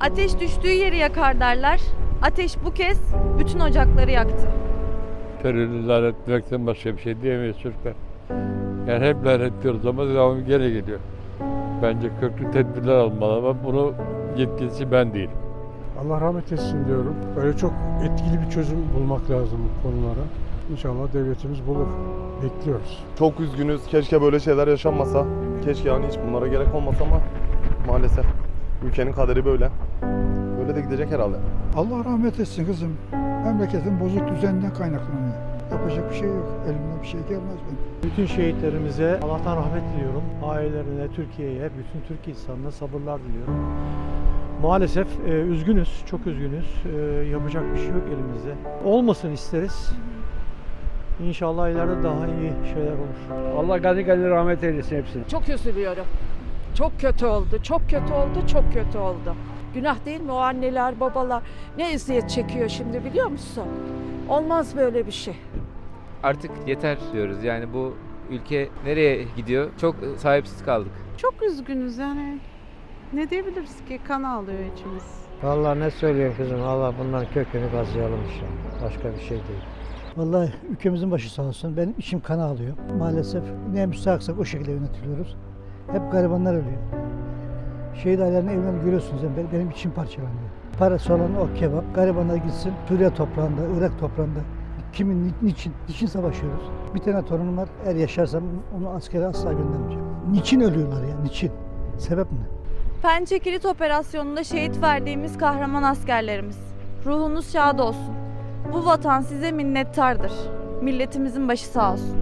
Ateş düştüğü yeri yakar derler. Ateş bu kez bütün ocakları yaktı. terörü lanetlemekten başka bir şey diyemeyiz çocuklar. Yani hep lanetliyoruz ama devamı gene geliyor. Bence köklü tedbirler almalı ama bunu yetkilisi ben değilim. Allah rahmet etsin diyorum. Böyle çok etkili bir çözüm bulmak lazım bu konulara. İnşallah devletimiz bulur. Bekliyoruz. Çok üzgünüz. Keşke böyle şeyler yaşanmasa. Keşke yani hiç bunlara gerek olmasa ama maalesef ülkenin kaderi böyle. Böyle de gidecek herhalde. Allah rahmet etsin kızım. Memleketin bozuk düzeninden kaynaklanıyor. Yapacak bir şey yok. Elimden bir şey gelmez benim. Bütün şehitlerimize Allah'tan rahmet diliyorum. Ailelerine, Türkiye'ye, bütün Türk insanına sabırlar diliyorum. Maalesef e, üzgünüz, çok üzgünüz. E, yapacak bir şey yok elimizde. Olmasın isteriz. İnşallah ileride daha iyi şeyler olur. Allah gani gani rahmet eylesin hepsine. Çok üzülüyorum. Çok kötü oldu, çok kötü oldu, çok kötü oldu. Günah değil mi o anneler, babalar ne eziyet çekiyor şimdi biliyor musun? Olmaz böyle bir şey. Artık yeter diyoruz. Yani bu ülke nereye gidiyor? Çok sahipsiz kaldık. Çok üzgünüz yani. Ne diyebiliriz ki? Kan ağlıyor içimiz. Vallahi ne söyleyeyim kızım Allah bundan kökünü kazıyalım inşallah. Başka bir şey değil. Vallahi ülkemizin başı sağ olsun. Benim içim kan ağlıyor. Maalesef ne müstahaksak o şekilde yönetiliyoruz. Hep garibanlar ölüyor. Şehit ailelerinin evlerini görüyorsunuz. Yani benim, içim parçalanıyor. Parası olan o kebap. Garibanlar gitsin Suriye toprağında, Irak toprağında. Kimin, ni- niçin, niçin savaşıyoruz? Bir tane torunum var. Eğer yaşarsam onu askere asla göndermeyeceğim. Niçin ölüyorlar ya? Niçin? Sebep ne? Pençe Kilit Operasyonu'nda şehit verdiğimiz kahraman askerlerimiz. Ruhunuz şad olsun. Bu vatan size minnettardır. Milletimizin başı sağ olsun.